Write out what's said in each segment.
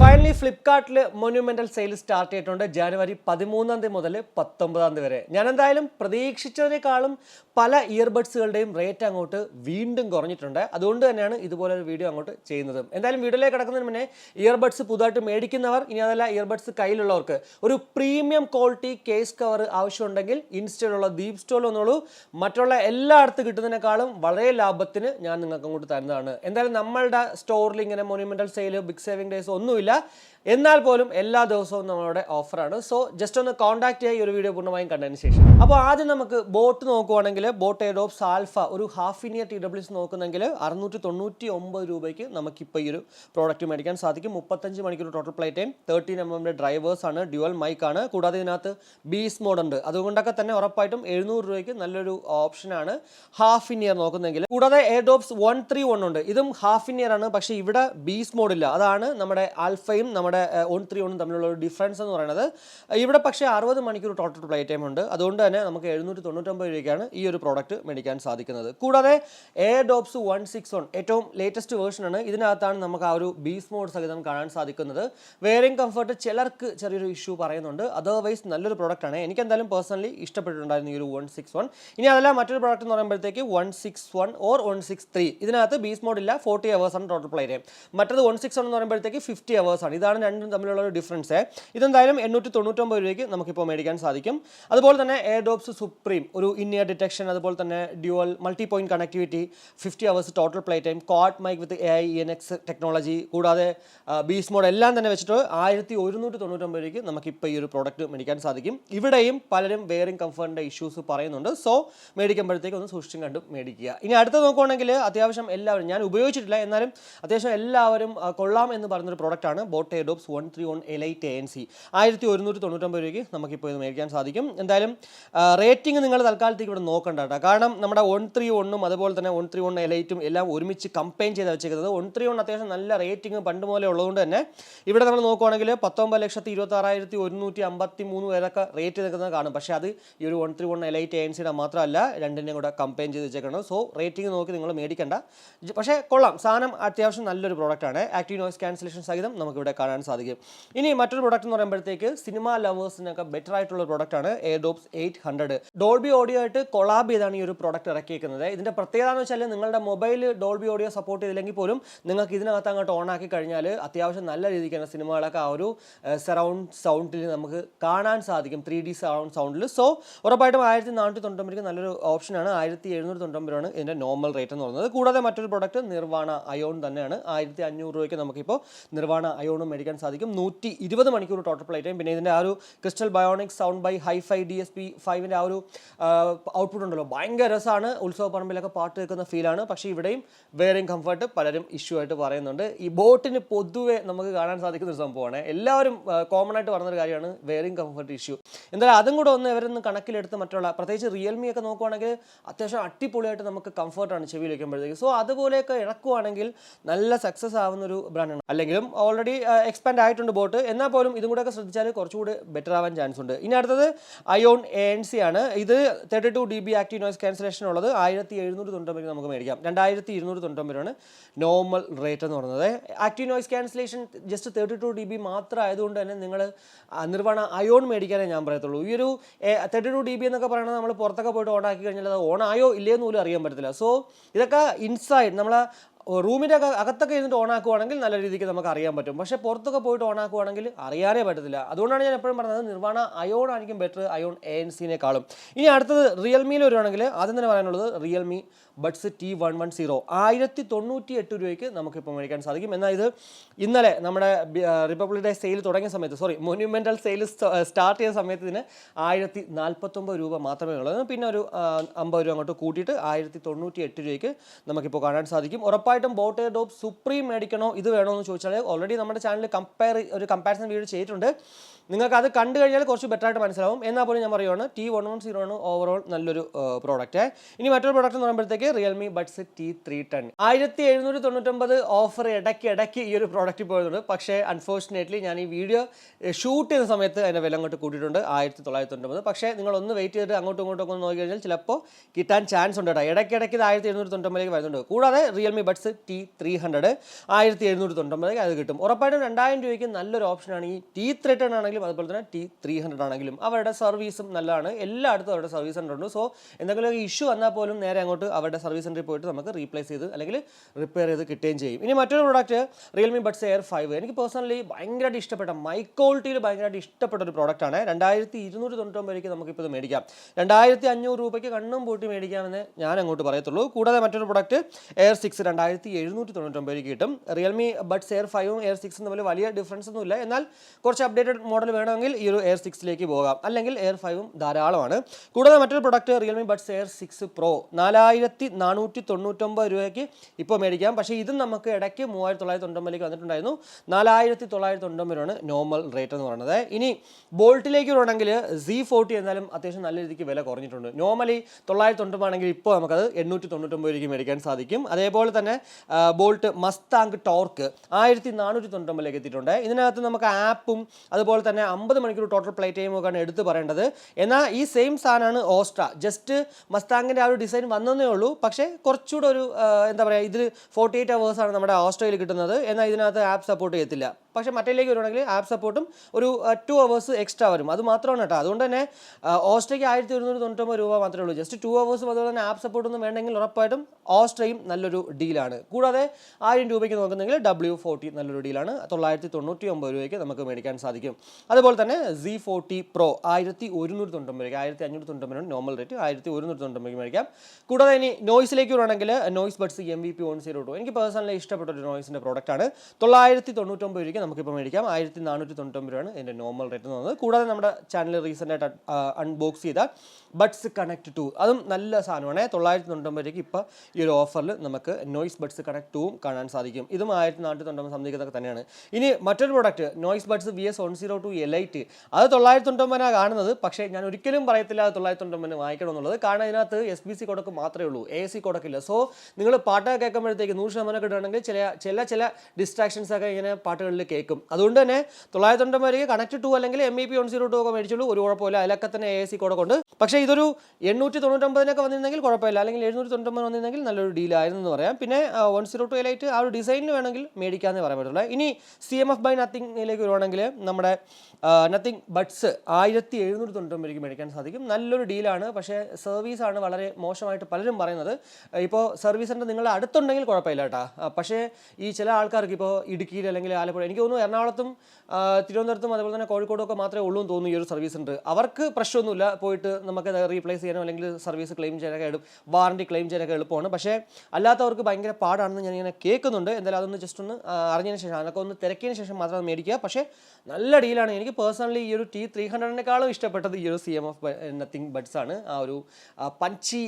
Finally ഫ്ലിപ്കാർട്ടിൽ മൊന്യൂമെന്റൽ sale start ചെയ്തിട്ടുണ്ട്. ജനുവരി പതിമൂന്നാം തീയതി മുതൽ പത്തൊമ്പതാം തീയതി വരെ. ഞാൻ എന്തായാലും പ്രതീക്ഷിച്ചതിനേക്കാളും പല ഇയർബഡ്സുകളുടെയും റേറ്റ് അങ്ങോട്ട് വീണ്ടും കുറഞ്ഞിട്ടുണ്ട്. അതുകൊണ്ട് തന്നെയാണ് ഇതുപോലൊരു വീഡിയോ അങ്ങോട്ട് ചെയ്യുന്നത്. എന്തായാലും വീഡിയോയിലേക്ക് കിടക്കുന്നതിന് മുന്നേ ഇയർബഡ്സ് പുതുതായിട്ട് മേടിക്കുന്നവർ ഇനി അതല്ല ഇയർബഡ്സ് കയ്യിലുള്ളവർക്ക് ഒരു പ്രീമിയം ക്വാളിറ്റി കേസ് കവർ ആവശ്യമുണ്ടെങ്കിൽ ഇൻസ്റ്റയിലുള്ള ദീപ് സ്റ്റോൾ വന്നോളൂ. മറ്റുള്ള എല്ലായിടത്ത് കിട്ടുന്നതിനേക്കാളും വളരെ ലാഭത്തിന് ഞാൻ നിങ്ങൾക്ക് അങ്ങോട്ട് തരുന്നതാണ്. എന്തായാലും നമ്മളുടെ സ്റ്റോറിൽ ഇങ്ങനെ monumental sale big saving days ഒന്നുമില്ല. എന്നാൽ പോലും എല്ലാ ദിവസവും നമ്മളുടെ ഓഫറാണ് സോ ജസ്റ്റ് ഒന്ന് കോൺടാക്ട് ചെയ്യുക ഈ ഒരു വീഡിയോ പൂർണമായും കണ്ടതിന് ശേഷം. അപ്പോൾ ആദ്യം നമുക്ക് ബോട്ട് നോക്കുവാണെങ്കിൽ ബോട്ട് എഡോപ്സ് ആൽഫ ഒരു half in ear T WS നോക്കുന്നെങ്കിൽ അറുന്നൂറ്റി തൊണ്ണൂറ്റി ഒമ്പത് രൂപയ്ക്ക് നമുക്കിപ്പോൾ ഈ ഒരു പ്രോഡക്റ്റ് മേടിക്കാൻ സാധിക്കും. മുപ്പത്തഞ്ച് മണിക്കൂർ total play time thirteen M എമ്മിന്റെ ഡ്രൈവേഴ്സ് ആണ് ഡ്യുവൽ മൈക്ക് ആണ്. കൂടാതെ ഇതിനകത്ത് ബീസ് മോഡുണ്ട് അതുകൊണ്ടൊക്കെ തന്നെ ഉറപ്പായിട്ടും എഴുന്നൂറ് രൂപയ്ക്ക് നല്ലൊരു ഓപ്ഷനാണ് ഹാഫ് ഇൻ ഇയർ നോക്കുന്നെങ്കിൽ. കൂടാതെ എയർഡോപ്സ് വൺ ത്രീ വൺ ഉണ്ട്. ഇതും ഹാഫ് ഇൻ ഇയർ ആണ്. പക്ഷേ ഇവിടെ ബീസ് മോഡില്ല അതാണ് നമ്മുടെ ആൽഫയും നമ്മുടെ വൺ ത്രീ ഓണും തമ്മിലുള്ള ഒരു ഡിഫറൻസ് എന്ന് പറയുന്നത് ഇവിടെ പക്ഷേ അറുപത് മണിക്കൂർ ടോട്ടൽ പ്ലേ ടൈം ഉണ്ട്. അതുകൊണ്ട് തന്നെ നമുക്ക് എഴുന്നൂറ്റി തൊണ്ണൂറ്റൊമ്പത് രൂപയ്ക്കാണ് ഈ ഒരു പ്രോഡക്റ്റ് മേടിക്കാൻ സാധിക്കുന്നത്. കൂടാതെ Airdopes one six one ഏറ്റവും ലേറ്റസ്റ്റ് വേർഷനാണ് ഇതിനകത്താണ് നമുക്ക് ആ ഒരു ബീസ് മോഡ് സഹിതം കാണാൻ സാധിക്കുന്നത്. വെയറിംഗ് കംഫർട്ട് ചിലർക്ക് ചെറിയൊരു ഇഷ്യൂ പറയുന്നുണ്ട്. അതർവൈസ് നല്ലൊരു പ്രോഡക്റ്റാണ് എനിക്ക് എന്തായാലും പേഴ്സണലി ഇഷ്ടപ്പെട്ടിട്ടുണ്ടായിരുന്നു ഈ ഒരു വൺ സിക്സ് വൺ ഇനി അതല്ല മറ്റൊരു പ്രോഡക്റ്റ് എന്ന് പറയുമ്പോഴത്തേക്ക് one six one or one six three ഇതിനകത്ത് ബീസ് മോഡ് ഇല്ല. ഫോർട്ടി അവേഴ്സ് ആണ് ടോട്ടൽ പ്ലേ ടൈം മറ്റത് വൺ സിക്സ് വൺ എന്ന് പറയുമ്പോഴത്തേക്ക് ഫിഫ്റ്റി അവേഴ്സ് ഇതാണ് രണ്ടും തമ്മിലുള്ള ഒരു ഡിഫറൻസ് ഇതെന്തായാലും എണ്ണൂറ്റി തൊണ്ണൂറ്റൊമ്പത് രൂപയ്ക്ക് നമുക്കിപ്പോൾ മേടിക്കാൻ സാധിക്കും. അതുപോലെ തന്നെ എയർഡോപ്സ് സുപ്രീം ഒരു ഇൻ ഇയർ ഡിറ്റക്ഷൻ അതുപോലെ തന്നെ dual multi point connectivity fifty hours total play time quad mic with A I N X technology കൂടാതെ ബീസ് മോഡ് എല്ലാം തന്നെ വെച്ചിട്ട് ആയിരത്തി ഒരുന്നൂറ്റി തൊണ്ണൂറ്റൊമ്പത് രൂപയ്ക്ക് നമുക്കിപ്പോൾ ഈ ഒരു പ്രോഡക്റ്റ് മേടിക്കാൻ സാധിക്കും. ഇവിടെയും പലരും വെയറിംഗ് കംഫർട്ടിന്റെ ഇഷ്യൂസ് പറയുന്നുണ്ട്. സോ മേടിക്കുമ്പോഴത്തേക്ക് ഒന്ന് സൂക്ഷിച്ചും കണ്ടും മേടിക്കുക. ഇനി അടുത്ത് നോക്കുവാണെങ്കിൽ അത്യാവശ്യം എല്ലാവരും ഞാൻ ഉപയോഗിച്ചിട്ടില്ല എന്നാലും അത്യാവശ്യം എല്ലാവരും കൊള്ളാം എന്ന് പറഞ്ഞൊരു പ്രോഡക്റ്റാണ് boAt Airdopes one three one elite N C ആയിരത്തി ഒരുന്നൂറ്റി തൊണ്ണൂറ്റൊമ്പത് രൂപയ്ക്ക് നമുക്കിപ്പോൾ ഇത് മേടിക്കാൻ സാധിക്കും. എന്തായാലും റേറ്റിംഗ് നിങ്ങൾ തൽക്കാലത്തേക്ക് ഇവിടെ നോക്കണ്ട കേട്ടോ. കാരണം നമ്മുടെ വൺ ത്രീ വണ്ണും അതുപോലെ തന്നെ വൺ ത്രീ വൺ എലൈറ്റും എല്ലാം ഒരുമിച്ച് കമ്പൈൻ ചെയ്ത് വെച്ചേക്കുന്നത്. വൺ ത്രീ വൺ അത്യാവശ്യം നല്ല റേറ്റിംഗ് പണ്ട് മുതലേ ഉള്ളതുകൊണ്ട് തന്നെ ഇവിടെ നമ്മൾ നോക്കുവാണെങ്കിൽ പത്തൊമ്പത് ലക്ഷത്തി ഇരുപത്തി ആറായിരത്തി ഒരുന്നൂറ്റി അമ്പത്തി മൂന്ന് പേരൊക്കെ റേറ്റ് നിൽക്കുന്നത് കാണും. പക്ഷേ അത് ഈ ഒരു one three one elite N സിയുടെ മാത്രമല്ല രണ്ടിനെയും കൂടെ കമ്പൈൻ ചെയ്ത് വെച്ചേക്കണം സോ റേറ്റിംഗ് നോക്കി നിങ്ങൾ മേടിക്കേണ്ട. പക്ഷേ കൊള്ളാം. സാധനം അത്യാവശ്യം നല്ലൊരു പ്രോഡക്റ്റാണ് ആക്റ്റീവ് നോയ്സ് ക്യാൻസലേഷൻ സഹിതം നമുക്കിവിടെ കാണാൻ സാധിക്കും. ഇനി മറ്റൊരു പ്രൊഡക്റ്റ് എന്ന് പറയുമ്പോഴത്തേക്ക് സിനിമ ലവേഴ്സിനൊക്കെ ബെറ്റർ ആയിട്ടുള്ള പ്രോഡക്റ്റാണ് Airdopes eight hundred Dolby audio ആയിട്ട് കൊളാബ് ചെയ്താണ് ഈ ഒരു പ്രൊഡക്റ്റ് ഇറക്കിയിരിക്കുന്നത് ഇതിന്റെ പ്രത്യേകത എന്ന് വെച്ചാൽ നിങ്ങളുടെ മൊബൈൽ ഡോൾബി ഓഡിയോ സപ്പോർട്ട് ചെയ്തില്ലെങ്കിൽ പോലും നിങ്ങൾക്ക് ഇതിനകത്ത് അങ്ങോട്ട് ഓൺ ആക്കി കഴിഞ്ഞാൽ അത്യാവശ്യം നല്ല രീതിക്ക് തന്നെ സിനിമകളൊക്കെ ആ ഒരു സറൗണ്ട് സൗണ്ടിൽ നമുക്ക് കാണാൻ സാധിക്കും. ത്രീ ഡി സറൗണ്ട് സൗണ്ടിൽ സോ ഉറപ്പായിട്ടും ആയിരത്തി നാനൂറ്റി തൊണ്ണൂറ്റൊമ്പതിക്ക് നല്ലൊരു ഓപ്ഷനാണ് ആയിരത്തി എഴുന്നൂറ്റി തൊണ്ണൂറ്റൊമ്പതാണ് ഇതിന്റെ നോർമൽ റേറ്റ് എന്ന് പറയുന്നത്. കൂടാതെ മറ്റൊരു പ്രൊഡക്റ്റ് നിർവാണ അയോൺ തന്നെയാണ്. ആയിരത്തി അഞ്ഞൂറ് രൂപയ്ക്ക് നമുക്കിപ്പോൾ നിർവാണ അയോണും മേടിക്കാൻ സാധിക്കും. നൂറ്റി ഇരുപത് മണിക്കൂർ ടോട്ടൽ പ്ലേ ടൈം പിന്നെ ഇതിന്റെ ആ ഒരു crystal bionic sound by hi-fi D S P ഫൈവിന്റെ ആ ഒരു ഔട്ട്പുട്ട് ഉണ്ടല്ലോ. ഭയങ്കര രസമാണ് ഉത്സവ പറമ്പിലൊക്കെ പാട്ട് കേൾക്കുന്ന ഫീലാണ് പക്ഷേ ഇവിടെയും വേറെയും കംഫർട്ട് പലരും ഇഷ്യൂ ആയിട്ട് പറയുന്നുണ്ട്. ഈ ബോട്ടിന് പൊതുവെ നമുക്ക് കാണാൻ സാധിക്കുന്ന ഒരു സംഭവമാണ്. എല്ലാവരും കോമൺ ആയിട്ട് പറഞ്ഞൊരു കാര്യമാണ് വേറെയും കംഫർട്ട് ഇഷ്യൂ എന്തായാലും അതും കൂടെ ഒന്ന് ഇവരൊന്ന് കണക്കിലെടുത്ത് മറ്റുള്ള പ്രത്യേകിച്ച് റിയൽമി ഒക്കെ നോക്കുവാണെങ്കിൽ അത്യാവശ്യം അടിപൊളിയായിട്ട് നമുക്ക് കംഫർട്ടാണ് ചെവിയിൽ വയ്ക്കുമ്പോഴത്തേക്ക് സോ അതുപോലെയൊക്കെ ഇറക്കുവാണെങ്കിൽ നല്ല സക്സസ് ആവുന്ന ഒരു ബ്രാൻഡാണ് അല്ലെങ്കിലും ഓൾറെഡി എക്സ്പാൻഡ് ആയിട്ടുണ്ട് ബോട്ട് എന്നാൽ പോലും ഇതും കൂടെ ഒക്കെ ശ്രദ്ധിച്ചാൽ കുറച്ചുകൂടി ബെറ്റർ ആവാൻ ചാൻസ് ഉണ്ട്. ഇനി അടുത്തത് അയോൺ എ എൻ സി ആണ്. ഇത് thirty two D B active noise cancellation ഉള്ളത് ആയിരത്തി എഴുന്നൂറ് തൊണ്ണൂറ്റൊമ്പത് നമുക്ക് മേടിക്കാം. രണ്ടായിരത്തി ഇരുന്നൂറ് തൊണ്ണൂറ്റൊമ്പതാണ് നോർമൽ റേറ്റ് എന്ന് പറയുന്നത്. Active noise cancellation just thirty two D B മാത്രം ആയതുകൊണ്ട് തന്നെ നിങ്ങൾ നിർവഹണ അയോൺ മേടിക്കാനേ ഞാൻ പറയത്തുള്ളൂ. ഈ ഒരു തേർട്ടി ടു ഡി ബി എന്നൊക്കെ പറയുന്നത് നമ്മൾ പുറത്തൊക്കെ പോയിട്ട് ഓൺ ആക്കി കഴിഞ്ഞാൽ അത് ഓൺ ആയോ ഇല്ലയെന്ന് പോലും അറിയാൻ പറ്റത്തില്ല. സോ ഇതൊക്കെ ഇൻസൈഡ് നമ്മൾ റൂമിന്റെ അകത്തൊക്കെ ഇരുന്നിട്ട് ഓൺ ആക്കുവാണെങ്കിൽ നല്ല രീതിക്ക് നമുക്ക് അറിയാൻ പറ്റും. പക്ഷേ പുറത്തൊക്കെ പോയിട്ട് ഓൺ ആക്കുവാണെങ്കിൽ അറിയാനേ പറ്റത്തില്ല. അതുകൊണ്ടാണ് ഞാൻ എപ്പോഴും പറഞ്ഞത് നിർവാണ അയോൺ ആയിരിക്കും ബെറ്റർ അയോൺ എ എൻ സിനേക്കാളും ഇനി അടുത്തത് റിയൽമിയിൽ വരുവാണെങ്കിൽ ആദ്യം തന്നെ പറയാനുള്ളത് Realme buds T one one zero ആയിരത്തി തൊണ്ണൂറ്റി എട്ട് രൂപയ്ക്ക് നമുക്കിപ്പോൾ മേടിക്കാൻ സാധിക്കും. എന്നാൽ ഇത് ഇന്നലെ നമ്മുടെ റിപ്പബ്ലിക് ഡേ സെയിൽ തുടങ്ങിയ സമയത്ത് സോറി മൊന്യുമെന്റൽ സെയിൽ സ്റ്റാർട്ട് ചെയ്ത സമയത്ത് ഇതിന് ആയിരത്തി നാൽപ്പത്തൊമ്പത് രൂപ മാത്രമേ ഉള്ളൂ. പിന്നെ ഒരു അമ്പത് രൂപ അങ്ങോട്ട് കൂട്ടിയിട്ട് ആയിരത്തി തൊണ്ണൂറ്റി എട്ട് രൂപയ്ക്ക് നമുക്കിപ്പോൾ കാണാൻ സാധിക്കും. ഉറപ്പായിട്ടും ബോട്ട് ഡോപ്പ് സുപ്രീം മേടിക്കണോ? ഇത് വേണോ എന്ന് ചോദിച്ചാൽ ഓൾറെഡി നമ്മുടെ ചാനലിൽ കമ്പയർ ഒരു കമ്പാരിസൺ വീഡിയോ ചെയ്തിട്ടുണ്ട്. നിങ്ങൾക്ക് അത് കണ്ടു കഴിഞ്ഞാൽ കുറച്ച് ബെറ്റർ ആയിട്ട് മനസ്സിലാവും. എന്നാൽ പോലും ഞാൻ പറയുവാണ് ടി വൺ വൺ സീറോ ആണ് ഓവറോൾ നല്ലൊരു പ്രോഡക്റ്റ് ഇനി മറ്റൊരു പ്രോഡക്റ്റ് എന്ന് പറയുമ്പോഴത്തേക്ക് Realme buds T three ten ആയിരത്തി എഴുന്നൂറ്റി തൊണ്ണൂറ്റൊമ്പത് ഓഫർ ഇടയ്ക്ക് ഇടയ്ക്ക് ഈ ഒരു പ്രോഡക്റ്റ് പോയതുണ്ട്. പക്ഷേ അൺഫോർച്ചുനേറ്റ്ലി ഞാൻ ഈ വീഡിയോ ഷൂട്ട് ചെയ്യുന്ന സമയത്ത് അതിന്റെ വില അങ്ങോട്ട് കൂട്ടിയിട്ടുണ്ട് ആയിരത്തി തൊള്ളായിരത്തി തൊണ്ണൂറ്റൊമ്പത് പക്ഷേ നിങ്ങൾ ഒന്ന് വെയിറ്റ് ചെയ്തിട്ട് അങ്ങോട്ടും ഇങ്ങോട്ടും ഒക്കെ നോക്കി കഴിഞ്ഞാൽ ചിലപ്പോൾ കിട്ടാൻ ചാൻസ് ഉണ്ട് കേട്ടോ ഇടയ്ക്കിടയ്ക്ക് ഇത് ആയിരത്തി എഴുന്നൂറ്റി തൊണ്ണൂറ്റൊമ്പതിലേക്ക് വരുന്നുണ്ട്. കൂടാതെ Realme buds buds T three hundred ആയിരത്തി എഴുന്നൂറ്റി തൊണ്ണൂറ്റൊമ്പത് അത് കിട്ടും. ഉറപ്പായിട്ടും രണ്ടായിരം രൂപയ്ക്ക് നല്ലൊരു ഓപ്ഷനാണ് ഈ ടി റിട്ടേൺ ആണെങ്കിലും അതുപോലെ തന്നെ ടി ത്രീ ഹൺഡ്രഡ് ആണെങ്കിലും. അവരുടെ സർവീസും നല്ലതാണ്. എല്ലായിടത്തും അവരുടെ സർവീസ് സെന്റർ ഉണ്ട്. സോ എന്തെങ്കിലും ഒരു ഇഷ്യൂ വന്നാൽ പോലും നേരെ അങ്ങോട്ട് അവരുടെ സർവീസ് സെന്ററിൽ പോയിട്ട് നമുക്ക് റീപ്ലേസ് ചെയ്ത് അല്ലെങ്കിൽ റിപ്പയർ ചെയ്ത് കിട്ടുകയും ചെയ്യും. ഇനി മറ്റൊരു product Realme buds air five എനിക്ക് പേഴ്സണലി ഭയങ്കരമായിട്ട് ഇഷ്ടപ്പെട്ട മൈ ക്വാളിറ്റിയിൽ ഭയങ്കരമായിട്ട് ഇഷ്ടപ്പെട്ട ഒരു പ്രോഡക്റ്റാണ് രണ്ടായിരത്തി ഇരുന്നൂറ്റി തൊണ്ണൂറ്റൊമ്പത് രൂപയ്ക്ക് നമുക്കിപ്പോൾ ഇത് മേടിക്കാം. രണ്ടായിരത്തി അഞ്ഞൂറ് രൂപയ്ക്ക് കണ്ണും പൂട്ടി മേടിക്കാമെന്ന് ഞാൻ അങ്ങോട്ട് പറയത്തുള്ളൂ. കൂടാതെ മറ്റൊരു പ്രോഡക്റ്റ് എയർ സിക്സ് രണ്ടായിരത്തി എഴുന്നൂറ്റി തൊണ്ണൂറ്റൊമ്പത് രൂപയ്ക്ക് കിട്ടും റിയൽമി ബഡ്സ് എയർ ഫൈവും എയർ സിക്സും തമ്മിൽ വലിയ ഡിഫറൻസ് ഒന്നുമില്ല. എന്നാൽ കുറച്ച് അപ്ഡേറ്റഡ് മോഡൽ വേണമെങ്കിൽ ഈ ഒരു എയർ സിക്സിലേക്ക് പോകാം. അല്ലെങ്കിൽ എയർ ഫൈവും ധാരാളമാണ്. കൂടാതെ മറ്റൊരു product Realme buds air six pro നാലായിരത്തി നാനൂറ്റി തൊണ്ണൂറ്റൊമ്പത് രൂപയ്ക്ക് ഇപ്പോൾ മേടിക്കാം. പക്ഷേ ഇതും നമുക്ക് ഇടയ്ക്ക് മൂവായിരത്തി തൊള്ളായിരത്തി തൊണ്ണൂറ്റൊമ്പതിലേക്ക് വന്നിട്ടുണ്ടായിരുന്നു. നാലായിരത്തി തൊള്ളായിരത്തി തൊണ്ണൂറ്റൊമ്പതിനാണ് നോർമൽ റേറ്റ് എന്ന് പറയുന്നത്. ഇനി ബോൾട്ടിലേക്ക് വരണമെങ്കിൽ സി ഫോർട്ടി എന്നാലും അത്യാവശ്യം നല്ല രീതിക്ക് വില കുറഞ്ഞിട്ടുണ്ട്. നോർമലി തൊള്ളായിരത്തി തൊണ്ണൂറ്റൊമ്പതാണെങ്കിൽ ഇപ്പോൾ നമുക്കത് എണ്ണൂറ്റി തൊണ്ണൂറ്റൊമ്പത് രൂപയ്ക്ക് മേടിക്കാൻ സാധിക്കും. അതേപോലെ തന്നെ ബോൾട്ട് മസ്താങ്ക് ടോർക്ക് ആയിരത്തി നാനൂറ്റി തൊണ്ണൂറ്റൊമ്പതിലേക്ക് എത്തിയിട്ടുണ്ട്. ഇതിനകത്ത് നമുക്ക് ആപ്പും അതുപോലെ തന്നെ അമ്പത് മണിക്കൂർ ടോട്ടൽ പ്ലേ ടൈമും ഒക്കെയാണ് എടുത്ത് പറയേണ്ടത്. എന്നാൽ ഈ സെയിം സാധനമാണ് ഓസ്ട്ര. ജസ്റ്റ് മസ്താങ്ങിന്റെ ആ ഒരു ഡിസൈൻ വന്നതേ ഉള്ളൂ. പക്ഷേ കുറച്ചുകൂടെ ഒരു എന്താ പറയുക ഇതിൽ ഫോർട്ടി എയ്റ്റ് അവേഴ്സാണ് നമ്മുടെ ഓസ്ട്രയിൽ കിട്ടുന്നത്. എന്നാൽ ഇതിനകത്ത് ആപ്പ് സപ്പോർട്ട് ചെയ്യത്തില്ല. പക്ഷേ മറ്റേലേക്ക് വരുവാണെങ്കിൽ ആപ്പ് സപ്പോർട്ടും ഒരു ടു അവേഴ്സ് എക്സ്ട്രാ വരും. അത് മാത്രമാണ് കേട്ടോ. അതുകൊണ്ട് തന്നെ ഓസ്ട്രയ്ക്ക് ആയിരത്തി ഒരുന്നൂറ്റി തൊണ്ണൂറ്റൊമ്പത് രൂപ മാത്രമേ ഉള്ളൂ. ജസ്റ്റ് ടു അവേഴ്സും അതുപോലെ തന്നെ ആപ്പ് സപ്പോർട്ടൊന്നും വേണ്ടെങ്കിൽ ഉറപ്പായിട്ടും ഓസ്ട്രയും നല്ലൊരു ഡീലാണ് കൂടാതെ ആയിരം രൂപയ്ക്ക് നോക്കുന്നെങ്കിൽ ഡബ്ല്യു ഫോർട്ടി നല്ലൊരു ഡീലാണ് തൊള്ളായിരത്തി തൊണ്ണൂറ്റി ഒമ്പത് രൂപയ്ക്ക് നമുക്ക് മേടിക്കാൻ സാധിക്കും. അതുപോലെ തന്നെ സി ഫോർട്ടി പ്രോ ആയിരത്തി ഒരുന്നൂറ്റി തൊണ്ണൂറ്റൊമ്പത് രൂപയ്ക്ക് ആയിരത്തി അഞ്ഞൂറ്റി തൊണ്ണൂറ്റൊമ്പതിനാണ് നോർമൽ റേറ്റ് ആയിരത്തി ഒരുന്നൂറ്റി തൊണ്ണൂറ്റൊമ്പതിക്ക് മേടിക്കാം. കൂടാതെ ഇനി നോയ്സിലേക്ക് വരുവാണെങ്കിൽ Noise buds M V P one zero two എനിക്ക് പേഴ്സണലി ഇഷ്ടപ്പെട്ട ഒരു നോയ്സിന്റെ പ്രോഡക്റ്റാണ് തൊള്ളായിരത്തി തൊണ്ണൂറ്റൊമ്പത് രൂപയ്ക്ക് നമുക്കിപ്പോൾ മേടിക്കാം. ആയിരത്തി നാനൂറ്റി തൊണ്ണൂറ്റൊമ്പത് രൂപയാണ് ഇതിന്റെ നോർമൽ റേറ്റ് എന്ന് പറയുന്നത്. കൂടാതെ നമ്മുടെ ചാനൽ റീസെന്റ് ആയിട്ട് അൺബോക്സ് ചെയ്ത ബഡ്സ് കണക്ട് ടു അതും നല്ല സാധനമാണ്. തൊള്ളായിരത്തി തൊണ്ണൂറ്റൊമ്പത് രൂപയ്ക്ക് ഇപ്പോൾ ഈ ഒരു ഓഫറിൽ നമുക്ക് നോയ്സ് ബഡ്സ് കണക്ട് ടൂവും കാണാൻ സാധിക്കും. ഇതും ആയിരത്തി നാനൂറ്റി തൊണ്ണൂറ്റൊമ്പത് സംതിങ്ങൊക്കെ തന്നെയാണ്. ഇനി മറ്റൊരു product Noise buds V S one zero two elite അത് തൊള്ളായിരത്തി തൊണ്ണൂറ്റൊമ്പതിനാണ് കാണുന്നത്. പക്ഷേ ഞാൻ ഒരിക്കലും പറയത്തില്ല അത് തൊള്ളായിരത്തി തൊണ്ണൂറ്റൊമ്പതിന് വാങ്ങിക്കണം എന്നുള്ളത് കാരണം ഇതിനകത്ത് എസ് ബി സി കൊടുക്കും മാത്രമേ ഉള്ളൂ. എ സി കൊടുക്കില്ല സോ നിങ്ങൾ പാട്ടൊക്കെ കേൾക്കുമ്പോഴത്തേക്ക് നൂറ് ശതമാനം കിട്ടുകയാണെങ്കിൽ ചില ചില ചില ഡിസ്ട്രാക്ഷൻസ് ഒക്കെ ഇങ്ങനെ പാട്ടുകളിൽ കേൾക്കും. അതുകൊണ്ട് തന്നെ തൊള്ളായിരത്തി വരെ കണക്ട് ടു അല്ലെങ്കിൽ M E P one zero two ഒക്കെ മേടിച്ചുള്ളൂ ഒരു കുഴപ്പമില്ല. അതിലൊക്കെ തന്നെ എ സി കൊടുക്കുന്നുണ്ട് പക്ഷേ ഇതൊരു എണ്ണൂറ്റി തൊണ്ണൂറ്റൊമ്പതിനൊക്കെ വന്നിരുന്നെങ്കിൽ കുഴപ്പമില്ല. അല്ലെങ്കിൽ എഴുന്നൂറ്റി തൊണ്ണൂറ്റൊമ്പത് വന്നിരുന്നെങ്കിൽ നല്ലൊരു ഡീലായിരുന്നു എന്ന് പറയാം. പിന്നെ വൺ സീറോ ടു എലൈറ്റ് ആ ഒരു ഡിസൈനിന് വേണമെങ്കിൽ മേടിക്കാമെന്നേ പറയാൻ പറ്റുള്ളൂ. ഇനി സി എം എഫ് ബൈ നത്തിങ്ങിലേക്ക് വരുവാണെങ്കിൽ നമ്മുടെ നത്തിങ് ബഡ്സ് ആയിരത്തി എഴുന്നൂറ്റി തൊണ്ണൂറ്റൊമ്പതിലേക്ക് മേടിക്കാൻ സാധിക്കും. നല്ലൊരു ഡീലാണ്. പക്ഷേ സർവീസാണ് വളരെ മോശമായിട്ട് പലരും പറയുന്നത്. ഇപ്പോൾ സർവീസ് സെന്റർ നിങ്ങളുടെ അടുത്തുണ്ടെങ്കിൽ കുഴപ്പമില്ല കേട്ടോ. പക്ഷേ ഈ ചില ആൾക്കാർക്ക് ഇപ്പോൾ ഇടുക്കിയിൽ അല്ലെങ്കിൽ ആലപ്പുഴ എനിക്ക് തോന്നുന്നു എറണാകുളത്തും തിരുവനന്തപുരത്തും അതുപോലെ തന്നെ കോഴിക്കോടും ഒക്കെ മാത്രമേ ഉള്ളൂ എന്ന് തോന്നുന്നു ഈ ഒരു സർവീസ് സെന്റർ അവർക്ക് പ്രശ്നമൊന്നുമില്ല. പോയിട്ട് നമുക്ക് റീപ്ലേസ് ചെയ്യാനോ അല്ലെങ്കിൽ സർവീസ് ക്ലെയിം ചെയ്യാനൊക്കെ എളുപ്പം വാറണ്ടി ക്ലെയിം ചെയ്യാനൊക്കെ എളുപ്പമാണ്. പക്ഷേ അല്ലാത്തവർക്ക് ഭയങ്കര പാടാണെന്ന് ഞാൻ ഇങ്ങനെ കേൾക്കുന്നുണ്ട്. എന്തായാലും അതൊന്ന് ജസ്റ്റ് ഒന്ന് അറിഞ്ഞതിന് ശേഷം അതൊക്കെ ഒന്ന് തിരക്കിയതിന് ശേഷം മാത്രം മേടിക്കുക. പക്ഷേ നല്ല ഡീലാണ് എനിക്ക് പേഴ്സണലി ഈ ഒരു ടി ത്രീ ഹൺഡ്രഡിനേക്കാളും ഇഷ്ടപ്പെട്ടത് ഈ ഒരു C M F Nothing buds ആണ്. ആ ഒരു പഞ്ചി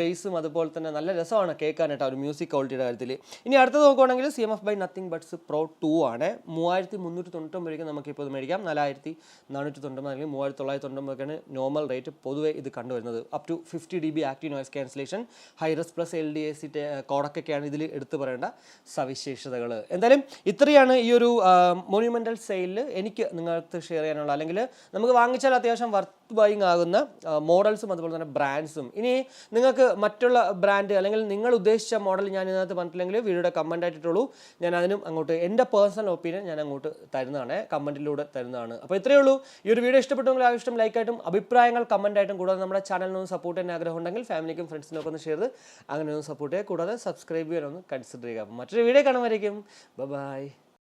ബേസും അതുപോലെ തന്നെ നല്ല രസമാണ് കേൾക്കാനായിട്ട് ആ ഒരു മ്യൂസിക് ക്വാളിറ്റിയുടെ കാര്യത്തിൽ ഇനി അടുത്തത് നോക്കുകയാണെങ്കിൽ C M F by Nothing buds pro two ആണ്. മൂവായിരത്തി മുന്നൂറ്റി തൊണ്ണൂറ്റൊമ്പത് നമുക്കിപ്പോൾ ഇത് മേടിക്കാം. നാലായിരത്തി നാനൂറ്റി തൊണ്ണൂറ്റൊമ്പത് അല്ലെങ്കിൽ മൂവായിരത്തി തൊള്ളായിരത്തി തൊണ്ണൂറ്റൊമ്പതൊക്കെയാണ് നോർമൽ റേറ്റ് പൊതുവേ ഇത് കണ്ടുവരുന്നത്. Up to fifty D B active noise cancellation hi-res plus L D A C കോഡൊക്കെയാണ് ഇതിൽ എടുത്തു പറയേണ്ട സവിശേഷതകൾ. എന്തായാലും ഇത്രയാണ് ഈ ഒരു മോണ്യുമെന്റൽ സെയിലിൽ എനിക്ക് നിങ്ങൾക്ക് ഷെയർ ചെയ്യാനുള്ള. അല്ലെങ്കിൽ നമുക്ക് വാങ്ങിച്ചാൽ അത്യാവശ്യം വർത്ത് ബൈങ് ആകുന്ന മോഡൽസും അതുപോലെ തന്നെ ബ്രാൻഡ്സും ഇനി നിങ്ങൾക്ക് മറ്റുള്ള ബ്രാൻഡ് അല്ലെങ്കിൽ നിങ്ങൾ ഉദ്ദേശിച്ച മോഡൽ ഞാൻ ഇതിനകത്ത് പറഞ്ഞിട്ടില്ലെങ്കിൽ വീഡിയോയുടെ കമന്റ് ആയിട്ടിട്ടുള്ളൂ. ഞാൻ അതിനും അങ്ങോട്ട് എന്റെ പേഴ്സണൽ ഒപ്പീനിയൻ ഞാൻ അങ്ങോട്ട് തരുന്നതാണ് കമന്റിലൂടെ തരുന്നതാണ്. അപ്പോൾ ഇത്രയേ ഉള്ളൂ. ഈ ഒരു വീഡിയോ ഇഷ്ടപ്പെട്ടെങ്കിൽ ആവശ്യം ഇഷ്ടം ലൈക്കായിട്ടും അഭിപ്രായങ്ങൾ കമന്റ് ആയിട്ടും കൂടാതെ നമ്മുടെ ചാനലിനൊന്ന് സപ്പോർട്ട് ചെയ്യാൻ ആഗ്രഹം ഉണ്ടെങ്കിൽ ഫാമിലിക്കും ഫ്രണ്ട്സിനൊക്കെ ഒന്ന് ഷെയർ അങ്ങനെ ഒന്ന് സപ്പോർട്ട് ചെയ്യുക. കൂടാതെ സബ്സ്ക്രൈബ് ചെയ്യാനൊന്ന് കൺസിഡർ ചെയ്യുക. മറ്റൊരു വീഡിയോ കാണുമായിരിക്കും ബൈ